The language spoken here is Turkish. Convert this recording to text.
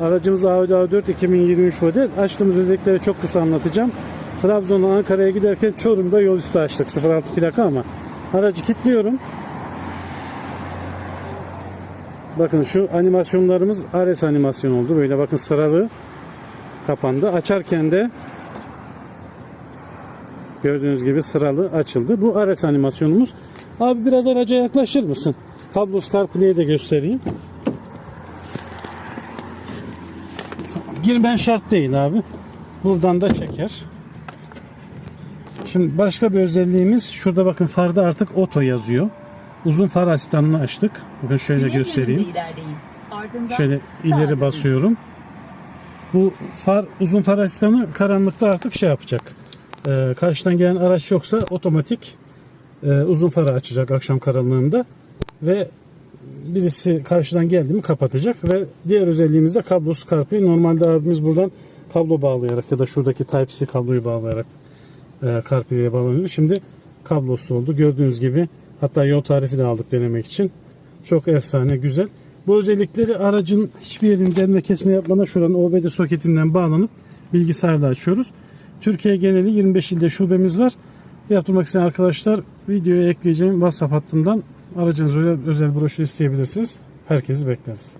Aracımız Audi A4 2023 model. Açtığımız özellikleri çok kısa anlatacağım. Trabzon'dan Ankara'ya giderken Çorum'da yol üstü açtık. 06 plaka ama aracı kilitliyorum. Bakın şu animasyonlarımız Ares animasyon oldu. Böyle bakın sıralı kapandı. Açarken de gördüğünüz gibi sıralı açıldı. Bu Ares animasyonumuz. Abi biraz araca yaklaşır mısın? Kablosuz CarPlay'i de göstereyim. Girmen şart değil abi. Buradan da çeker. Şimdi başka bir özelliğimiz şurada bakın farda artık oto yazıyor. Uzun far asistanını açtık. Bakın şöyle göstereyim. Şöyle ileri basıyorum. Bu far uzun far asistanı karanlıkta artık şey yapacak. Ee, karşıdan gelen araç yoksa otomatik e, uzun farı açacak akşam karanlığında ve birisi karşıdan geldi mi kapatacak ve diğer özelliğimiz de kablosuz CarPlay. Normalde abimiz buradan kablo bağlayarak ya da şuradaki Type-C kabloyu bağlayarak e, CarPlay'e bağlanıyordu. Şimdi kablosuz oldu. Gördüğünüz gibi hatta yol tarifi de aldık denemek için. Çok efsane, güzel. Bu özellikleri aracın hiçbir yerinde delme kesme yapmadan şuranın OBD soketinden bağlanıp bilgisayarla açıyoruz. Türkiye geneli 25 ilde şubemiz var. Yaptırmak isteyen arkadaşlar videoya ekleyeceğim WhatsApp hattından aracınız özel, özel broşür isteyebilirsiniz. Herkesi bekleriz.